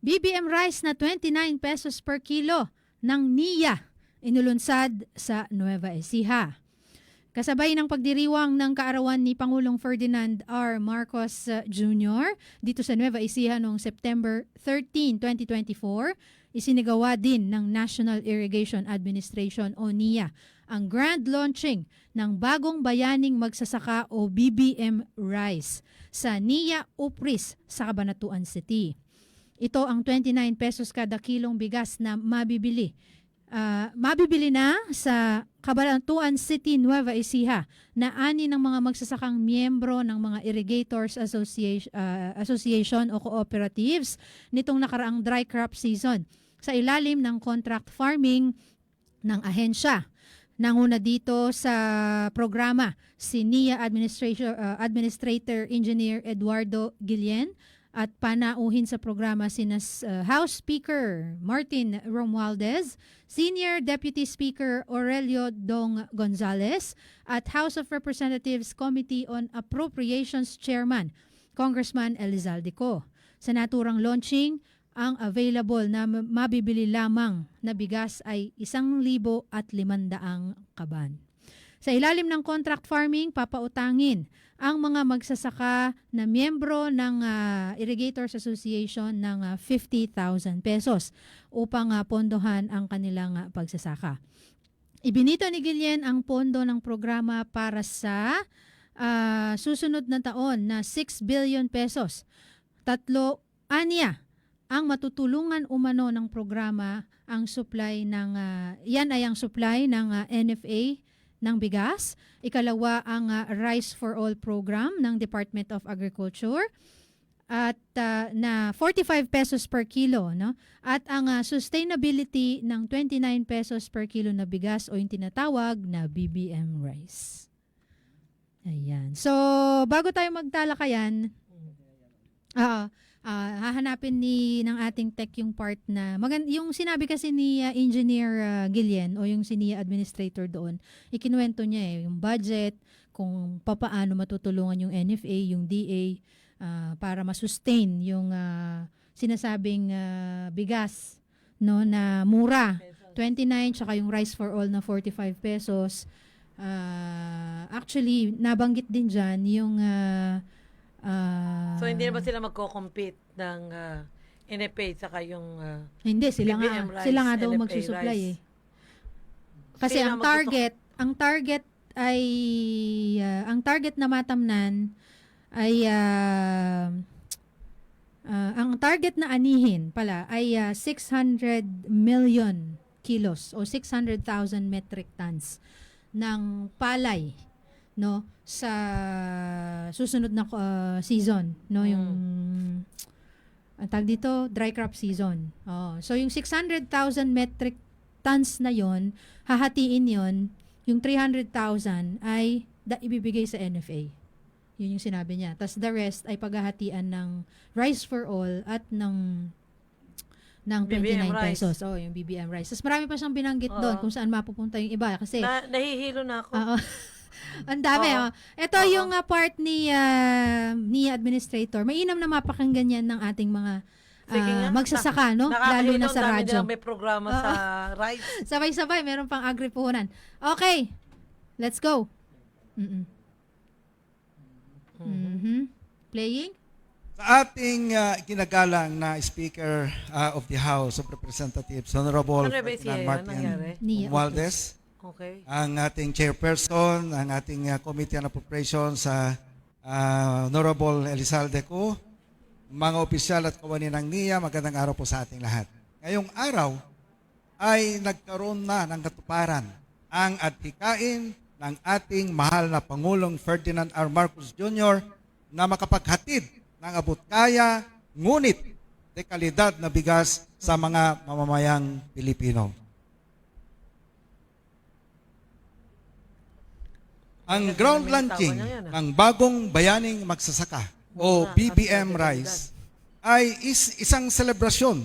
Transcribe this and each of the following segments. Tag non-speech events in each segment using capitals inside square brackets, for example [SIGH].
BBM rice na 29 pesos per kilo ng NIA inulunsad sa Nueva Ecija. Kasabay ng pagdiriwang ng kaarawan ni Pangulong Ferdinand R. Marcos uh, Jr. dito sa Nueva Ecija noong September 13, 2024, isinigawa din ng National Irrigation Administration o NIA ang grand launching ng bagong bayaning magsasaka o BBM Rice sa NIA Upris sa Cabanatuan City. Ito ang 29 pesos kada kilong bigas na mabibili. Ah, mabibili na sa Cabanatuan City, Nueva Ecija na ani ng mga magsasakang miyembro ng mga Irrigators Association, ah, Association o cooperatives nitong nakaraang dry crop season sa ilalim ng contract farming ng ahensya. Nanguna dito sa programa si NIA Administrator, ah, Administrator Engineer Eduardo Guillen at panauhin sa programa sina uh, House Speaker Martin Romualdez, Senior Deputy Speaker Aurelio Dong Gonzales, at House of Representatives Committee on Appropriations Chairman Congressman Elizalde Co. Sa naturang launching, ang available na mabibili lamang na bigas ay isang libo at limandaang kaban. Sa ilalim ng contract farming, papautangin ang mga magsasaka na miyembro ng ah, Irrigators Association ng ah, 50,000 pesos upang ah, pondohan ang kanilang ah, pagsasaka. Ibinito ni Gillian ang pondo ng programa para sa ah, susunod na taon na 6 billion pesos. Tatlo, anya, ang matutulungan umano ng programa ang supply ng, ah, yan ay ang supply ng ah, NFA ng bigas. Ikalawa ang ah, Rice for All program ng Department of Agriculture at ah, na 45 pesos per kilo no at ang ah, sustainability ng 29 pesos per kilo na bigas o yung tinatawag na BBM rice. Ayan. So, bago tayo magtalakayan, ah ah, hahanapin ni ng ating tech yung part na magan yung sinabi kasi ni ah, Engineer ah, Gillian o yung senior administrator doon, ikinuwento niya eh yung budget, kung papaano matutulungan yung NFA, yung DA ah, para ma-sustain yung ah, sinasabing ah, bigas no na mura 29 tsaka yung rice for all na 45 pesos. Ah, actually nabanggit din diyan yung ah, ah, So hindi naman sila magko-compete ng uh, NFA saka yung uh, Hindi, sila nga, BBM rice, sila nga daw NFA magsusupply rice. eh. Kasi Sino ang magsusup- target, ang target ay, ah, ang target na matamnan ay, ah, ah, ang target na anihin pala ay ah, 600 million kilos o 600,000 metric tons ng palay no sa susunod na ah, season no yung ang tag dito, dry crop season. Oh, so yung 600,000 metric tons na yon, hahatiin yon, yung 300,000 ay da, ibibigay sa NFA. Yun yung sinabi niya. Tapos the rest ay paghahatian ng rice for all at ng ng 29 BBM rice. pesos. Oh, yung BBM rice. Tapos marami pa siyang binanggit doon Oo. kung saan mapupunta yung iba. Kasi na, nahihilo na ako. Oo. [LAUGHS] [LAUGHS] Ang dami. Oo. Oh. Ito Oo. yung ah, part ni ah, ni administrator. Mainam na mapakinggan yan ng ating mga Sige nga. magsasaka, no? Lalo na sa dami radyo. nilang may programa Oo. [LAUGHS] sa rice. Sabay-sabay, meron pang agri-puhunan. Okay, let's go. Mm-mm. Mhm. Playing? Sa ating uh, kinagalang na Speaker uh, of the House of Representatives, Honorable Ano ba siya Ferdinand yan? Martin Nangyari? Nia Romualdez, Okay. ang ating chairperson, ang ating uh, Committee on Appropriations sa uh, Honorable Elizalde Co, mga opisyal at kawani ng NIA, magandang araw po sa ating lahat. Ngayong araw ay nagkaroon na ng katuparan ang adhikain ng ating mahal na Pangulong Ferdinand R. Marcos Jr. na makapaghatid ng abot kaya, ngunit de kalidad na bigas sa mga mamamayang Pilipino. Ang ground launching ng bagong bayaning magsasaka o BBM Rice ay is isang selebrasyon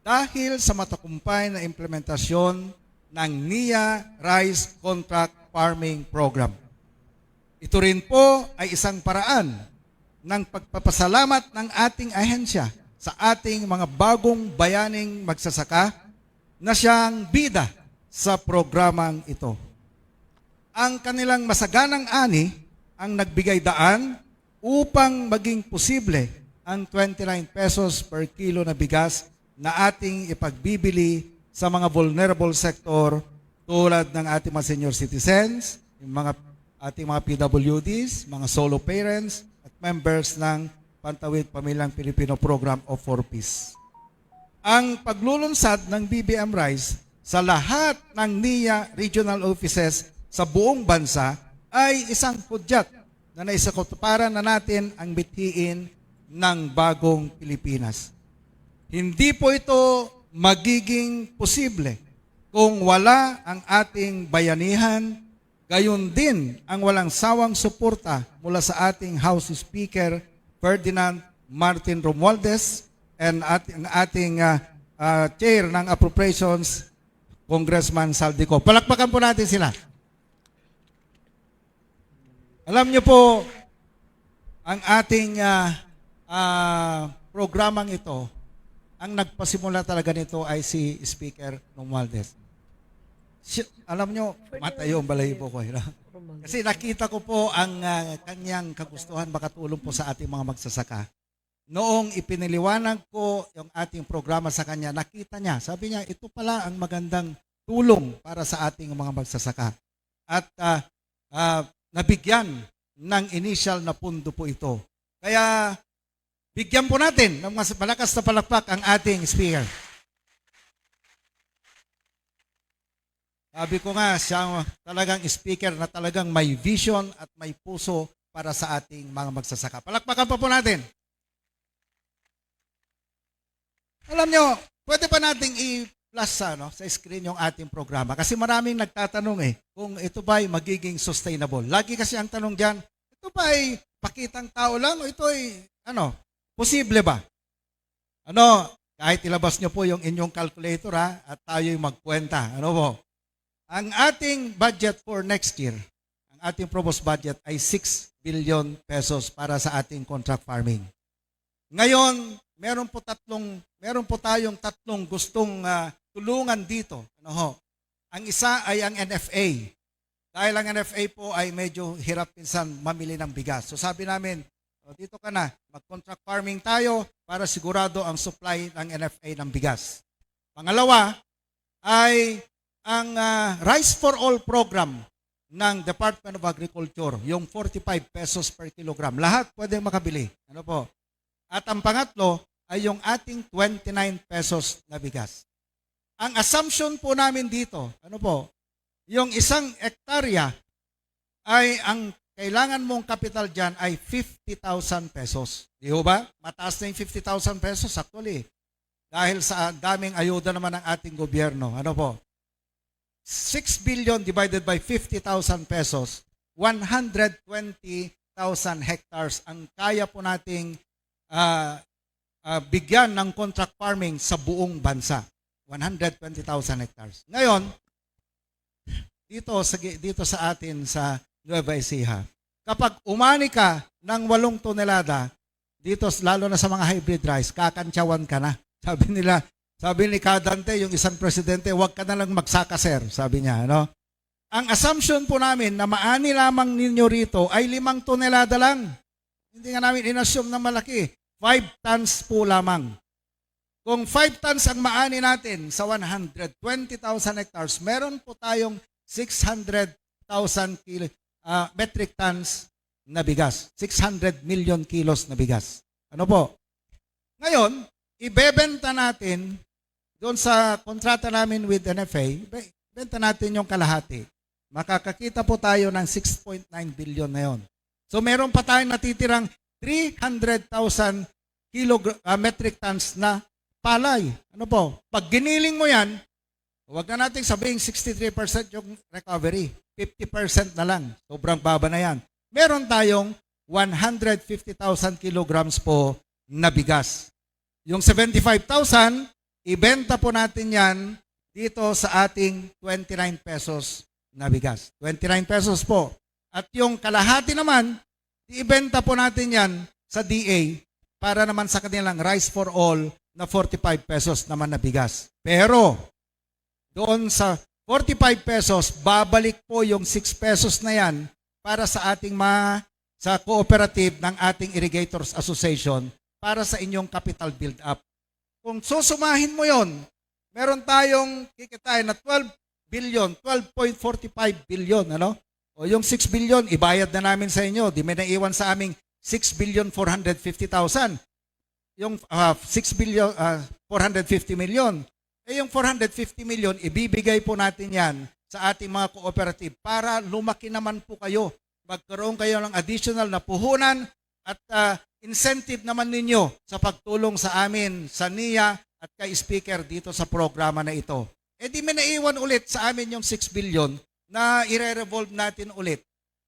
dahil sa matakumpay na implementasyon ng NIA Rice Contract Farming Program. Ito rin po ay isang paraan ng pagpapasalamat ng ating ahensya sa ating mga bagong bayaning magsasaka na siyang bida sa programang ito. Ang kanilang masaganang ani ang nagbigay daan upang maging posible ang 29 pesos per kilo na bigas na ating ipagbibili sa mga vulnerable sector tulad ng ating mga senior citizens, yung mga ating mga PWDs, mga solo parents, at members ng Pantawid Pamilyang Pilipino Program of 4 Peace. Ang paglulunsad ng BBM Rice sa lahat ng NIA regional offices sa buong bansa ay isang hudyat na naisakotparan na natin ang bithiin ng bagong Pilipinas. Hindi po ito magiging posible kung wala ang ating bayanihan, gayon din ang walang sawang suporta mula sa ating House Speaker Ferdinand Martin Romualdez and ating, ang ating ah, ah, Chair ng Appropriations, Congressman Saldico. Palakpakan po natin sila. Alam niyo po, ang ating ah, ah, programang ito, ang nagpasimula talaga nito ay si Speaker Romualdez. Si- alam nyo, matayo ang balahibo ko. eh, no? Kasi nakita ko po ang ah, kanyang kagustuhan makatulong po sa ating mga magsasaka. Noong ipiniliwanag ko yung ating programa sa kanya, nakita niya, sabi niya, ito pala ang magandang tulong para sa ating mga magsasaka. At ah, ah, nabigyan ng initial na pundo po ito. Kaya bigyan po natin ng mas malakas na palakpak ang ating speaker. Sabi ko nga, siya ang talagang speaker na talagang may vision at may puso para sa ating mga magsasaka. Palakpakan pa po natin. Alam nyo, pwede pa nating i-plus sa, no, sa screen yung ating programa. Kasi maraming nagtatanong eh, kung ito ba ay magiging sustainable. Lagi kasi ang tanong dyan, ito ba ay pakitang tao lang o ito ay, ano, posible ba? Ano, kahit ilabas nyo po yung inyong calculator ha, at tayo'y magkwenta. Ano po? Ang ating budget for next year, ang ating proposed budget ay 6 billion pesos para sa ating contract farming. Ngayon, meron po tatlong meron po tayong tatlong gustong ah, tulungan dito. Ano ho? Ang isa ay ang NFA. Dahil ang NFA po ay medyo hirap pinsan mamili ng bigas. So sabi namin, "O, dito ka na, mag-contract farming tayo para sigurado ang supply ng NFA ng bigas. Pangalawa ay ang ah, Rice for All program ng Department of Agriculture, yung 45 pesos per kilogram. Lahat pwedeng makabili. Ano po? At ang pangatlo ay yung ating 29 pesos na bigas. Ang assumption po namin dito, ano po, yung isang ektarya ay ang kailangan mong kapital dyan ay 50,000 pesos. Di ba? Mataas na yung 50,000 pesos actually. Dahil sa daming ayuda naman ng ating gobyerno. Ano po? 6 billion divided by 50,000 pesos, 120,000 hectares ang kaya po nating ah, ah, bigyan ng contract farming sa buong bansa. 120,000 hectares. Ngayon, dito sa dito sa atin sa Nueva Ecija, kapag umani ka ng 8 tonelada, dito lalo na sa mga hybrid rice, kakantsawan ka na. [LAUGHS] Sabi nila, sabi ni Kadante, yung isang presidente, huwag ka na lang magsaka, sir. Sabi niya, ano? Ang assumption po namin na maani lamang ninyo rito ay limang tonelada lang. Hindi nga namin inassume na malaki. 5 tons po lamang. Kung 5 tons ang maani natin sa 120,000 hectares, meron po tayong 600,000 kilo, ah, metric tons na bigas. 600 million kilos na bigas. Ano po? Ngayon, ibebenta natin doon sa kontrata namin with NFA, benta natin yung kalahati. Makakakita po tayo ng 6.9 billion na yon. So meron pa tayong natitirang 300,000 kilog- ah, metric tons na palay. Ano po? Pag giniling mo yan, huwag na natin sabihin 63% yung recovery. 50% na lang. Sobrang baba na yan. Meron tayong 150,000 kilograms po na bigas. Yung 75,000, ibenta po natin yan dito sa ating 29 pesos na bigas. 29 pesos po. At yung kalahati naman, ibenta po natin yan sa DA para naman sa kanilang rice for all na 45 pesos naman na bigas. Pero doon sa 45 pesos, babalik po yung 6 pesos na yan para sa ating ma sa cooperative ng ating Irrigators Association para sa inyong capital build up. Kung susumahin mo yon, meron tayong kikitain na 12 billion, 12.45 billion, ano? O yung 6 billion, ibayad na namin sa inyo. Di may naiwan sa aming 6 billion 450,000. Yung ah, 6 billion, ah, 450 million. Eh yung 450 million, ibibigay po natin yan sa ating mga cooperative para lumaki naman po kayo. Magkaroon kayo ng additional na puhunan at ah, incentive naman ninyo sa pagtulong sa amin, sa NIA at kay Speaker dito sa programa na ito. Eh di may naiwan ulit sa amin yung 6 billion na ire-revolve natin ulit.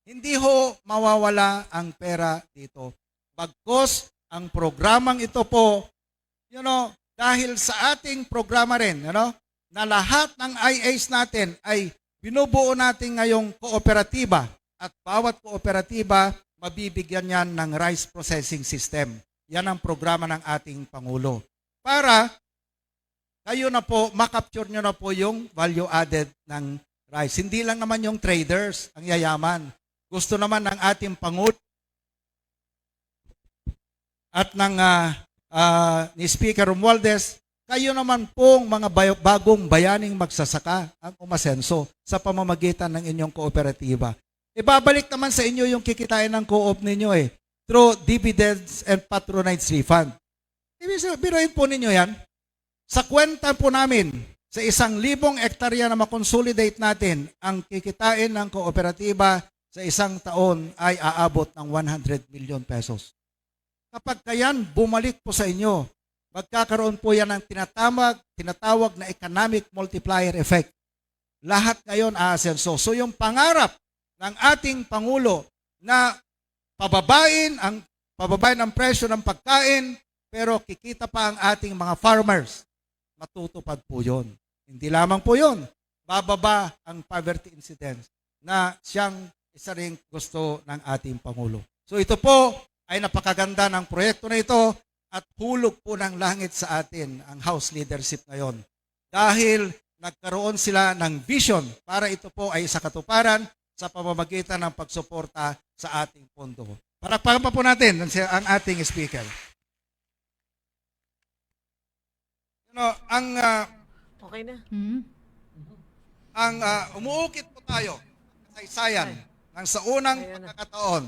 Hindi ho mawawala ang pera dito. Bagkos ang programang ito po, you know, dahil sa ating programa rin, you know, na lahat ng IAs natin ay binubuo natin ngayong kooperatiba at bawat kooperatiba mabibigyan yan ng rice processing system. Yan ang programa ng ating Pangulo. Para kayo na po, makapture nyo na po yung value added ng rice. Hindi lang naman yung traders ang yayaman. Gusto naman ng ating Pangulo at ng ah, ah, ni Speaker Romualdez, kayo naman pong mga bagong bayaning magsasaka ang umasenso sa pamamagitan ng inyong kooperatiba. Ibabalik naman sa inyo yung kikitain ng co-op ninyo eh, through dividends and patronage refund. Ibig sabihin, biruin po ninyo yan. Sa kwenta po namin, sa isang libong ektarya na makonsolidate natin, ang kikitain ng kooperatiba sa isang taon ay aabot ng 100 million pesos. Kapag kayan bumalik po sa inyo, magkakaroon po yan ng tinatawag, tinatawag na economic multiplier effect. Lahat ngayon aasenso. So yung pangarap ng ating Pangulo na pababain ang pababain ang presyo ng pagkain pero kikita pa ang ating mga farmers. Matutupad po yun. Hindi lamang po yun. Bababa ang poverty incidence na siyang isa rin gusto ng ating Pangulo. So ito po ay napakaganda ng proyekto na ito at hulog po ng langit sa atin ang House leadership ngayon. Dahil nagkaroon sila ng vision para ito po ay sa katuparan sa pamamagitan ng pagsuporta sa ating pondo. Parakpakan pa po natin ang ating speaker. Know, ang ah, Okay na. Hmm? ang ah, umuukit po tayo sa kasaysayan ng sa unang Ayan na. pagkakataon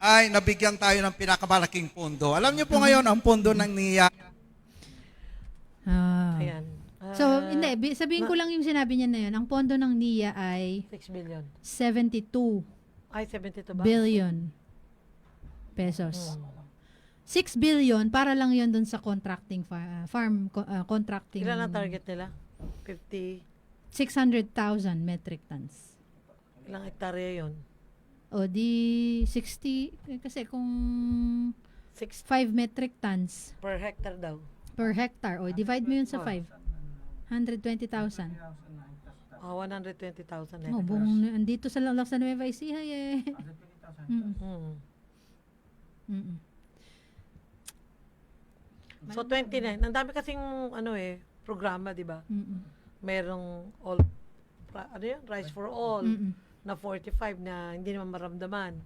ay nabigyan tayo ng pinakamalaking pondo. Alam niyo po ngayon ang pondo ng NIA Ah. Ayan. So, Ah, hindi, bi- sabihin ko lang yung sinabi niya na yun. Ang pondo ng NIA ay 6 billion. 72 Ay, 72 ba? billion pesos. Hmm. 6 billion para lang yun dun sa contracting fa- farm co- ah, contracting. Ilan ang target nila? 50, 600,000 metric tons. ilang hektarya yun? O di 60 eh, kasi kung 6 5 metric tons per hectare daw. per hectare o divide mo yun sa 5. 120,000. Ah, 120,000 Oh, hectares. buong andito sa lang sa Nueva Ecija eh. Mm. Hmm. So, 29. Ang dami kasing, ano eh, programa, di ba? Merong all, ano yun? Rice for all. Mm. Na 45 na hindi naman maramdaman.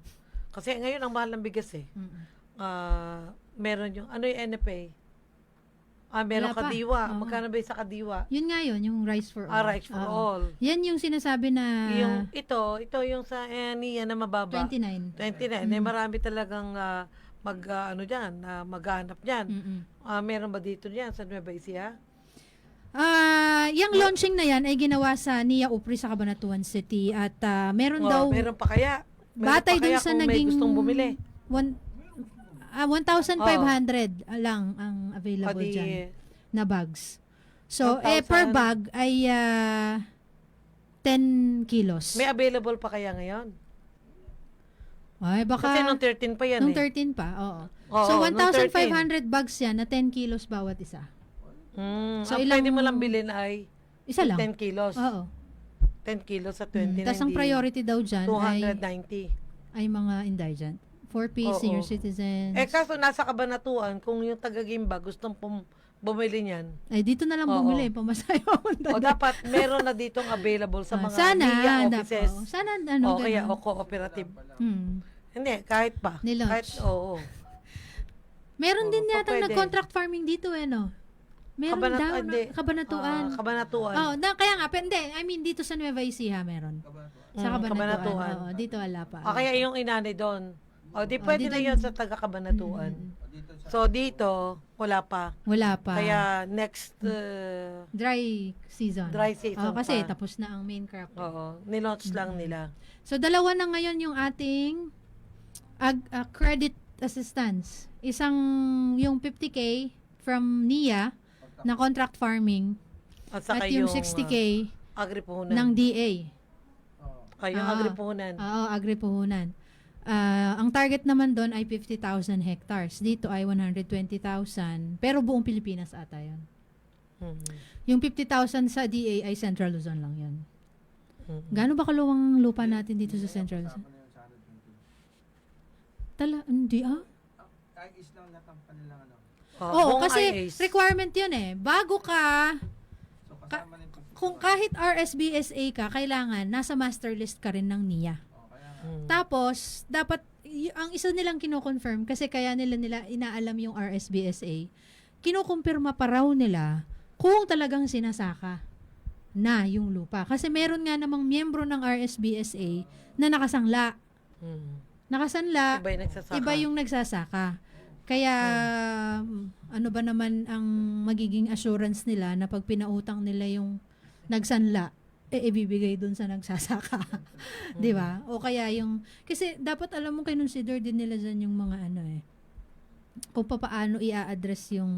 Kasi ngayon, ang mahal ng bigas eh. Mm. Ah, meron yung, ano yung NFA? Ah, meron Wala pa. kadiwa. Oo. Magkano ba yung sa kadiwa? Yun nga yun, yung rice for all. Ah, rice for Oo. all. Yan yung sinasabi na yung, ito, ito yung sa eh, niya na mababa. 29. 29. Eh, marami talagang ah, mag, ah, ano dyan, uh, maghanap dyan. Mm-mm. Ah, meron ba dito dyan sa Nueva Ecija? Ah, yung launching na yan ay ginawa sa Nia Upri sa Cabanatuan City at ah, meron Oh, daw meron pa kaya? Meron batay pa dun kaya sa kung may naging gustong bumili? one, ah, 1,500 lang ang available di, dyan na bags. So, eh 1,000. per bag ay ah, 10 kilos. may available pa kaya ngayon? Ay, baka Kasi nung 13 pa yan nung eh. 13 pa, oo. Oo, so, nung 1,500 bags yan na 10 kilos bawat isa. Mm, So, ang ilang- pwede mo lang bilhin ay Isa lang. 10 kilos. Oo. 10 kilos sa Mm. 20. Tapos ang priority daw dyan ay, 290. ay mga indigent. 4P, Oo. senior citizens. Eh kaso nasa kabanatuan, kung yung taga-Gimba gustong pum- bumili niyan, Ay, dito na lang Oo. bumili. Pamasayo o dapat meron na ditong available sa Ah, mga sana, dapat. offices. oh, Sana, ano, o kaya ganun. o cooperative. Hmm. Hindi, kahit pa. Nilaunch. Kahit, oo. Meron Oo, din pa yata pwede. nag-contract farming dito eh, no? Meron Kabanat- daw, ah, hindi. kabanatuan. Ah, kabanatuan. oh, na, kaya nga, pero hindi, I mean, dito sa Nueva Ecija meron. Sa Mm, kabanatuan. Kabanatuan. Oo, dito wala pa. O kaya yung inani doon. O di Oh, pwede dito- na yun sa taga-kabanatuan. Mm, So dito, wala pa. wala pa. Kaya next uh, dry season. Dry season Oh, kasi pa. tapos na ang main crop. oo, nilaunch lang nila. So dalawa na ngayon yung ating ag- uh, credit assistance. Isang yung 50k from NIA na contract farming At saka at yung yung 60k uh, agripuhunan. ng DA. Ay, yung Ah. agripuhunan. Oo, agri-puhunan. Ah, ang target naman doon ay 50,000 hectares. Dito ay 120,000. Pero buong Pilipinas ata yun. Mhm. Yung 50,000 sa DA ay Central Luzon lang yun. Mhm. Gaano ba kaluwang lupa natin dito sa Central Luzon? Tala, hindi ah. Oh, Oo, buong kasi IAs. requirement yun eh. Bago ka, ka- kung kahit RSBSA ka, kailangan nasa master list ka rin ng NIA. Mhm. Tapos, dapat, y- ang isa nilang kinoconfirm, kasi kaya nila nila inaalam yung RSBSA, kinukumpirma pa raw nila kung talagang sinasaka na yung lupa. Kasi meron nga namang miyembro ng RSBSA na nakasangla. Mhm. Nakasanla, Iba yung nagsasaka. iba yung nagsasaka. Kaya, mm, ano ba naman ang magiging assurance nila na pag pinautang nila yung nagsanla, eh ibibigay dun sa nagsasaka. [LAUGHS] Di ba? O kaya yung, kasi dapat alam mo consider din nila dyan yung mga ano eh, kung paano i-address yung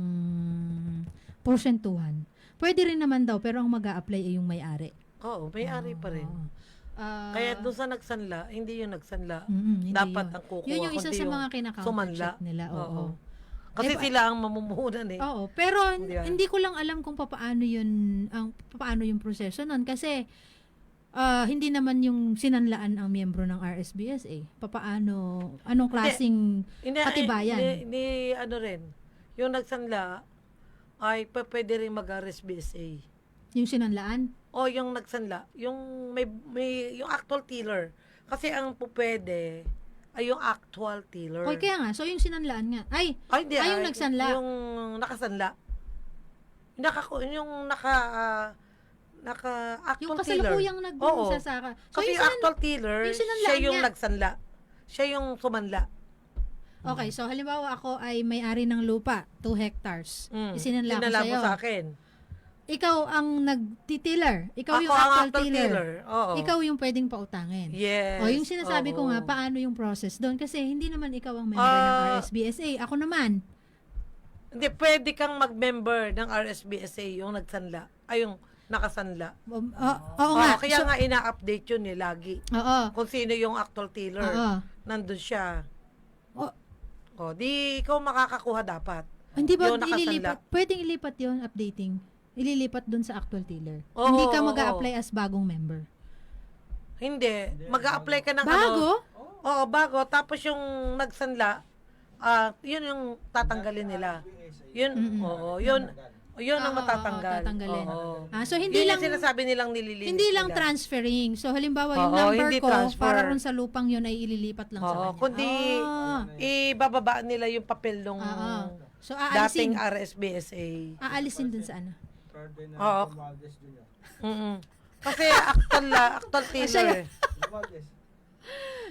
porsentuhan. Pwede rin naman daw, pero ang mag apply ay yung may-ari. Oo, may-ari pa rin. Oo. Ah, Kaya doon sa nagsanla, hindi yung nagsanla. mm-mm, hindi dapat yun. ang kukuha, Yun yung isa sa mga kinaka sumanla. nila. Oo. Kasi Eh, sila ang mamumuhunan eh. Oo, pero Hindi ah. hindi ko lang alam kung paano yun ang paano yung proseso nun kasi ah, hindi naman yung sinanlaan ang miyembro ng RSBSA. Papaano anong klasing Hindi, Katibayan. Hindi, hindi, ano rin. Yung nagsanla, ay pwede rin mag-RSBSA. yung sinanlaan? O yung nagsanla, yung may, may yung actual tiller. Kasi ang po pwede ay yung actual tiller. O kaya nga, so yung sinanlaan nga. Ay, ay, hindi, ay, yung nagsanla. Yung nakasanla. Naka, yung naka, ah, naka actual yung kasalukuyang Oo. nagsasaka. So Kasi yung yung sinan- actual tiller, yung siya yung niya. nagsanla. Siya yung sumanla. Okay, so halimbawa ako ay may-ari ng lupa, 2 hectares. Mm. Isinanla ko Sinanla sa'yo. mo sa akin. Ikaw ang nagtitiller. Ikaw Ako yung ang actual actual tiller. tiller. Oo. Ikaw yung pwedeng pautangin. Yes. O yung sinasabi ko oo. nga, paano yung process doon? Kasi hindi naman ikaw ang member Ah. ng RSBSA. Ako naman. Hindi, pwede kang mag-member ng RSBSA, yung nagsanla. Ay, yung nakasanla. Um, o- oo Oo, nga. kaya So- nga ina-update yun eh, lagi. Oo. Kung sino yung actual tiller. Oo. Nandun siya. O, O, di ikaw makakakuha dapat. hindi ba ililipat? Pwedeng ilipat yon updating. Ililipat doon sa actual tiller. Oo, hindi ka oo, mag apply as bagong member. Hindi. Mag-a-apply ka ng ano. Bago? Oo, bago. Tapos yung nagsanla, ah yun yung tatanggalin nila. Yun, Mm-mm. oo, yun, yun ang Oo, oo, matatanggal. tatanggalin. Oo. Ah, so hindi Yun lang yung sinasabi nilang nililinis hindi lang nila. transferring. So halimbawa yung Oo, number hindi ko transfer. para ron sa lupang yun ay ililipat lang sa Oo, kanya. kundi Ah. ibababa nila yung papel ng Oo. So dating aalisin, RSBSA. aalisin dun sa ano. Oo. Mm Kasi actual, la- actual Ah, tiller. eh.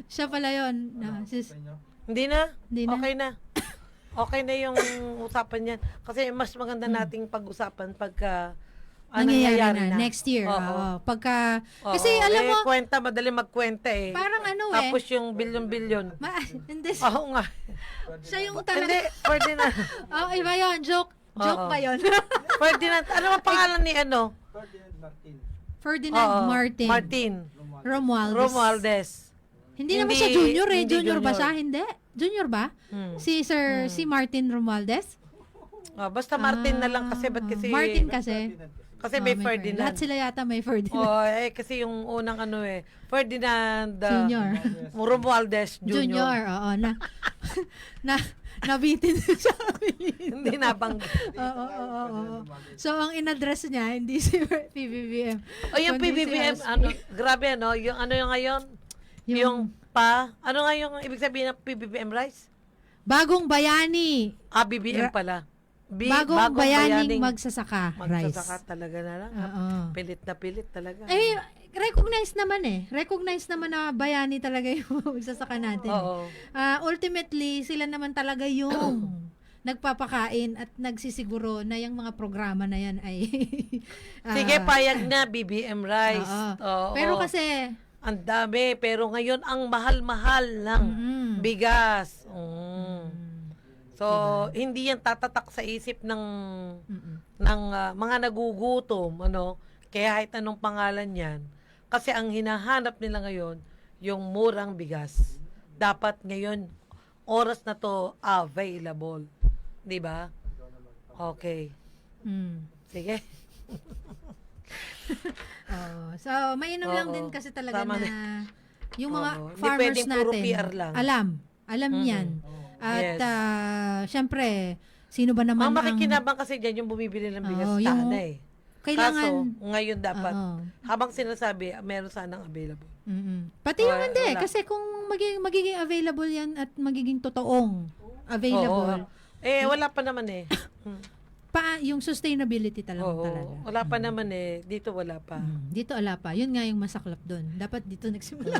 Siya pala yun. Na, sis, Hindi na? Hindi na. Okay na. Okay na yung usapan yan. Kasi mas maganda nating pag-usapan pagka ah, Hmm. nangyayari nangyayari na, next year. Oo. Oo. Pagka, Oo. kasi alam Eh, mo, kwenta, madali magkwenta eh. parang ano eh. Tapos yung bilyon-bilyon. Ma, [LAUGHS] hindi, Oo nga. siya yung Hindi, talaga. pwede na. [LAUGHS] Oh, iba yun. Joke. Joke Oo. ba yun? [LAUGHS] Na. Ano ang pangalan ni ano? Ferdinand Oo, Martin. Martin. Romualdez. Romualdez. Hindi, naman Hindi- siya junior eh. hindi Junior, ba junior. siya? Hindi. Junior ba? Hmm. Si Sir, si Martin Romualdez? Ah, basta Martin na lang kasi. Ba't kasi? Martin kasi. Kasi Oh, may Fer- Ferdinand. Lahat sila yata may Ferdinand. Oh, eh, kasi yung unang ano eh, Ferdinand uh, Junior. Romualdez Junior, Junior. oo, na, [LAUGHS] na, nabitin amin. [LAUGHS] Hindi nabanggit. Oo, oo, oo. So, ang in-address niya, hindi si PBBM. O yung kundi si PBBM, SP. ano, grabe ano, yung ano yung ngayon? Yung, pa, ano nga yung ibig sabihin ng PBBM rice? Bagong bayani. Ah, BBM pala. B, bagong, bayaning magsasaka. magsasaka rice. talaga na lang. Oo. Pilit na pilit talaga. Eh, recognize naman eh. Recognize naman na bayani talaga [LAUGHS] yung magsasaka natin. eh. Oo. Ah, ultimately, sila naman talaga yung [CLEARS THROAT] nagpapakain at nagsisiguro na yung mga programa na yan ay [LAUGHS] ah, Sige, payag na BBM rice. oo. Oo. Pero kasi ang dami, pero ngayon ang mahal-mahal ng mm, bigas. Mm. So, hindi yan tatatak sa isip ng mm, ng ah, mga nagugutom, ano? Kaya kahit anong pangalan yan. Kasi ang hinahanap nila ngayon, yung murang bigas. Dapat ngayon, oras na to available. Di ba? Okay. mm. Sige. [LAUGHS] [LAUGHS] Oo. so, mainam lang Oo. din kasi talaga Tama na yung mga Oo. Hindi farmers pwedeng puro natin, PR lang. alam. Alam Mhm. yan. At, Yes. ah, syempre, sino ba naman Ang ang... makikinabang kasi dyan yung bumibili ng bigas Oo, sana yung- eh. Kailangan... Kaso, ngayon dapat, Oo. habang sinasabi, meron sanang available. Mm-mm. Pati Wala- yung hindi, wala. kasi kung magiging, magiging available yan at magiging totoong available, Oo. Eh, wala pa naman eh. Hmm. pa yung sustainability talaga Oo, talaga. wala pa naman eh. Dito wala pa. Mm, Dito ala pa. Yun nga yung masaklap doon. Dapat dito nagsimula. [LAUGHS]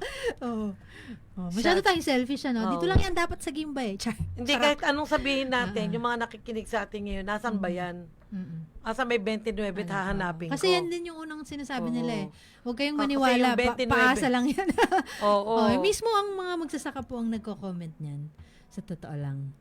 [LAUGHS] Oo. Oh, masyado Shut- tayong selfish ano. Dito Oo. lang yan dapat sa Gimba eh. Char. Hindi kahit anong sabihin natin, Ah, yung mga nakikinig sa atin ngayon, nasan ba yan? Mm-mm. Asa may 29 at hahanapin Kasi ko. yan din yung unang sinasabi Oo. nila eh. Huwag kayong Ah, kasi maniwala. yung Pa- 29 paasa lang yan. [LAUGHS] Oo. Oh, mismo ang mga magsasaka po ang nagko-comment niyan. Sa totoo lang.